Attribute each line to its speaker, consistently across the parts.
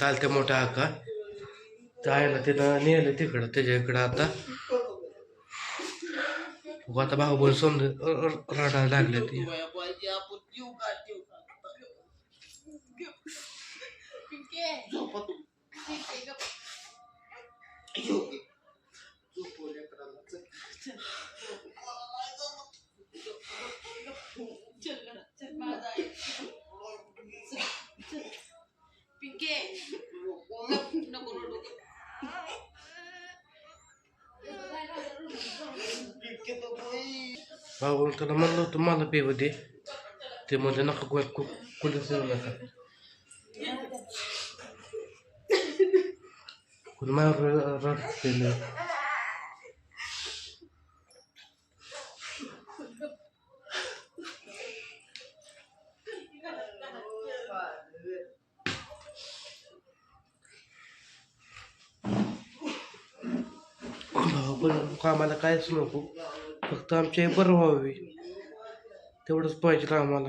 Speaker 1: आता आलं ते मोठा आहे ना तिथं नेलं तिकडं त्याच्या इकडं आता. आता भाऊ बोल समज रडायला लागले ती. भाऊ बहीण तुला म्हणलं होतं मला पेव दे ते म्हणजे नका कोण कुणीच येऊ नका कुणी माझ्यावर रडते नाही. भाऊ पण कामाला कायच नको फक्त आमचे बरं व्हावे. तेवढंच पाहिजे आम्हाला.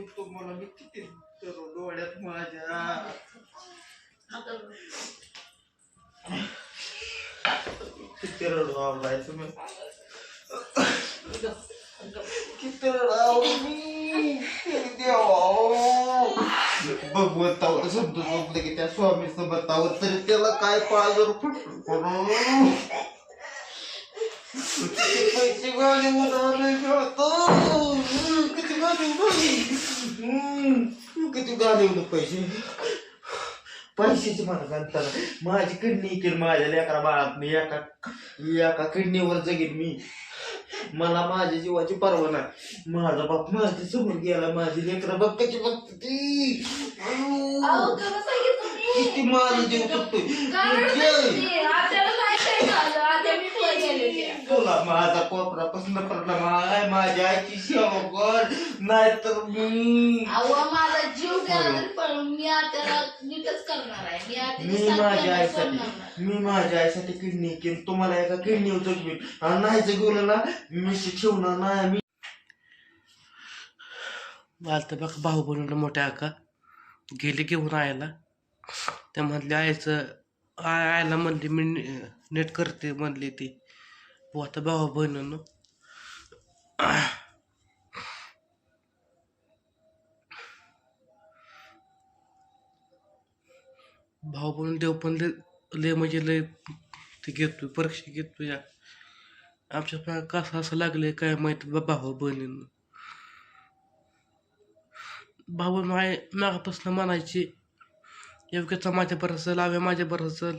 Speaker 2: चला
Speaker 3: मला मी किती डोळ्यात माझ्या? किती रडवाव जायचं मी किती रडाव मी? भगवंतावर समजून झोपले की त्या स्वामी समर्थावर तरी त्याला काय पाजर फुटून पडून पैसे गाडी उडाले खेळतो किती उडले पैसे पैशाची मला घालताना माझी किडनी केली माझ्या लेकरा बाळात मी. एका एका किडनीवर जगेन मी मला माझ्या जीवाची पर्वा नाही माझा बाप माझ्यासमोर गेला माझी लेकरा बाप कशी बघते
Speaker 2: मी.
Speaker 3: किती माझा जीव तुटतोय
Speaker 2: मी.
Speaker 3: तुला माझा कोपरापासून प्रणाम आहे माझ्या आईची सेवा कर नाहीतर मी
Speaker 2: अहो माझा जीव गेला तरी पण मी आत्याला नीटच करणार आहे. मी आत्याची
Speaker 3: मी
Speaker 2: साथ
Speaker 3: माझ्या आईसाठी
Speaker 2: सोडणार नाही.
Speaker 3: मी माझ्या आईसाठी किडनी केली. तुम्हाला एका किडनीवर जगवीन. आणि नाही जगवलं ना मी ठेवणार नाही मी
Speaker 1: मला तर बघा भाऊ बनवलं मोठ्या आका गेले घेऊन आयला. त्या म्हणले आयचं आय आयला म्हणली मी नी- नेट करते म्हणली ती. हो आता भावा बहिणीनं भाऊ बनून देव पण लय लय म्हणजे लय ते घेतोय परीक्षा घेतो या. आमच्या पण कसं असं लागले काय माहीत बा भाऊ बहिणींना. भाऊ माय मागापासून म्हणायची योग्यचा माझ्या बरं चल आव्या माझ्या बरं चल.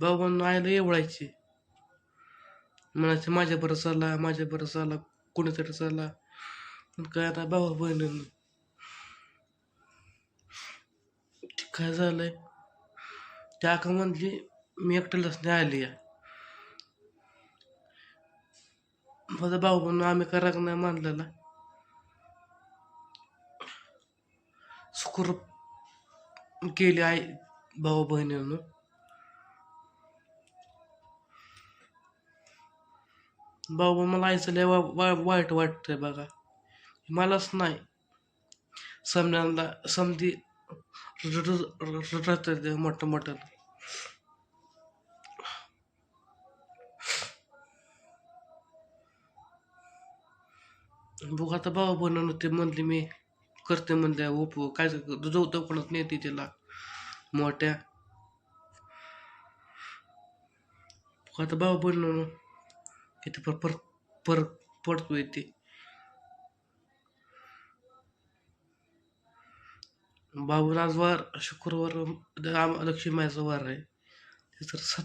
Speaker 1: भाऊ म्हणून आईला एवढायची माझ्या बरं चालला माझ्या बरं चालला कोणीतरी चालला. पण काय आता भाऊ बहिणीनं? काय झालंय? त्या का म्हणली मी एकट्यालाच नाही आली या. माझा भाऊ म्हणून आम्ही करा नाही मानलेला? सुखरूप केली आई भाऊ बहिणीनं. बाबा मला आईचं लय वा- वा- वाईट वाटतंय बघा. मलाच नाही. समजांना समधी रडत मोठं मोठं. बघ आता भाऊ बनवून ते म्हणले मी करते म्हणले उप काय जो नाही नेते तिला. मोठ्या. आता भाऊ बनवून. किती पर पर पर पडतोय ते. बाबून आज वार शुक्रवार लक्ष्मी मायचा वार आहे.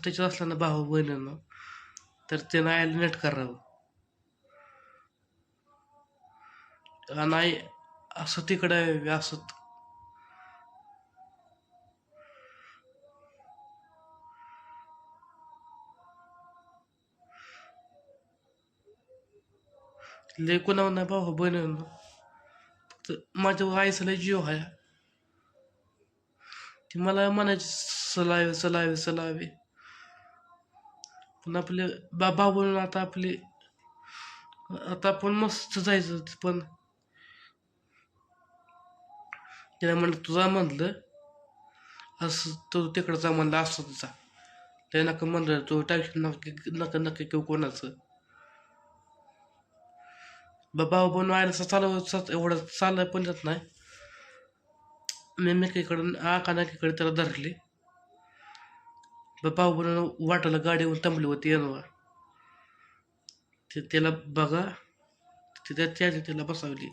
Speaker 1: ते जर असल्यानं भाऊ बहिणीनं तर ते नाही नेट करावं. नाही असं तिकडे आहे, लय कोणावर नाही भाऊ बहिणीनं फक्त माझ्या आईचा लय जीव आहे ती मला म्हणायची सलावे सलावे सलावे पण आपले बाबा बोलून आता आपले आता आपण मस्त जायचं पण तिला म्हणलं तुझा म्हणलं असं तो तिकडं जा म्हणलं असं तुझा ते नका म्हणलं तो टेन्शन नका नका नका किंवा कोणाचं बाबा बनवायला चालव एवढं चाललं पण जात नाही मी मेकीकडून आकानाकीकडे त्याला धरली. बाबा बनवून वाटायला गाडीवर थांबली होती येणवा ते त्याला बघा ते त्या त्याला बसावली.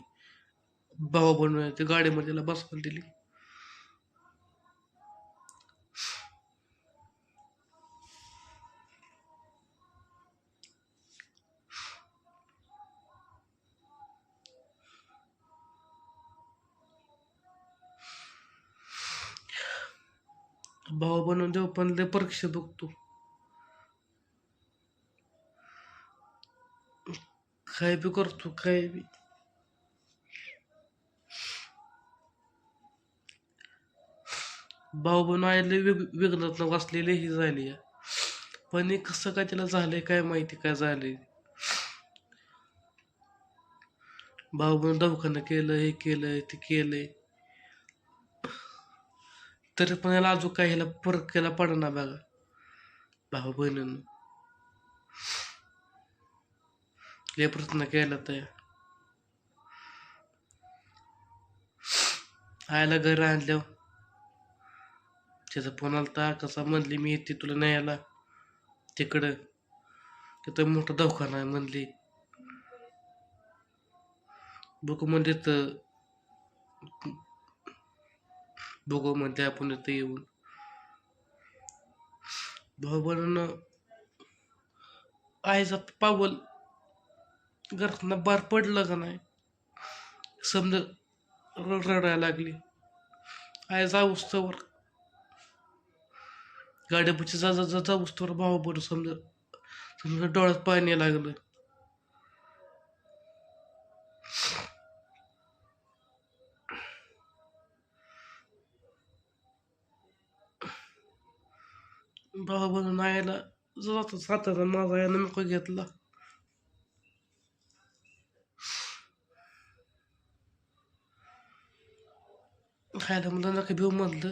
Speaker 1: भाऊ बनवून ते गाडीमध्ये त्याला बसवून दिली. भाऊ बनवून देऊ पण लय परीक्षा बघतो काय बी करतो काय बी. भाऊ बनू आयले वेग वेगळं वाचलेले ही झाली आहे. पण हे कसं काय त्याला झालंय काय माहिती काय झालंय. भाऊ बनू दवाखानं केलं हे केलंय ते केलंय तरी पण याला अजून काही ह्याला फरक केला पडना बघा. भाऊ बहिणीनं. लय प्रयत्न केला तर. आयला घर आणल्यावर. त्याचा फोन आलता कसा म्हणली मी येते तुला नाही आला. तिकडं. तिथं मोठा दवाखाना आहे म्हणली. बघू म्हणजे तर बघू म्हणते आपण इथं येऊन. भाऊ आईचा पावल घरातनं बार पडलं का नाही समजा रड रडायला लागली. आई जाऊस्तवर गाड्यापुढची जा जा जा जाऊस्तवर भावा बरं समजा समजा डोळ्यात पाणी लागलं. भावा बनून आईला जात सातारा माझा यानं नको घेतला खायला मला नका भिऊ म्हटलं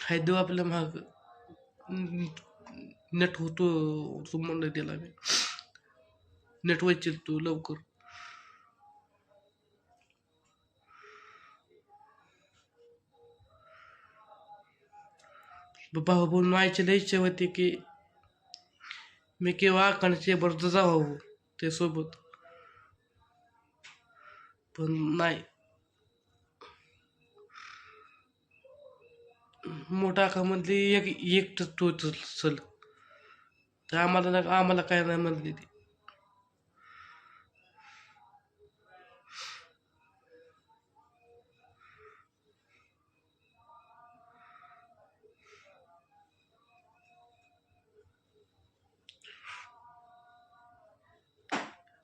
Speaker 1: खाय देऊ आपल्या महाग नेट होतो तू म्हणलं दिला मी नेट व्हायचे तू लवकर भाऊ हो बोलून आईची लई इच्छा होती की मी केव्हा आकांचे बरोबर जावं हो ते सोबत पण नाही. मोठा का म्हणली एक एकटच तू चल चल तर आम्हाला आम्हाला काय नाही म्हणली ती.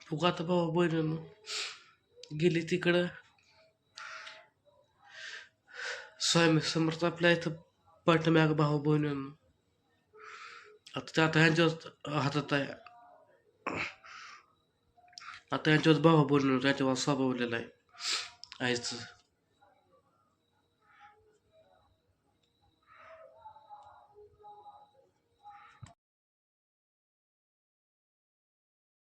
Speaker 1: फुगात आता भाऊ बहिणीनं गेली तिकडं. स्वामी समर्थ आपल्या इथं पाठीमाग भाऊ बहिणीनं. आता ते आता ह्यांच्या हातात आहे. आता यांच्यावर भाऊ बहिणीनं त्यांच्यावर स्वभावलेला आहे. आईचं.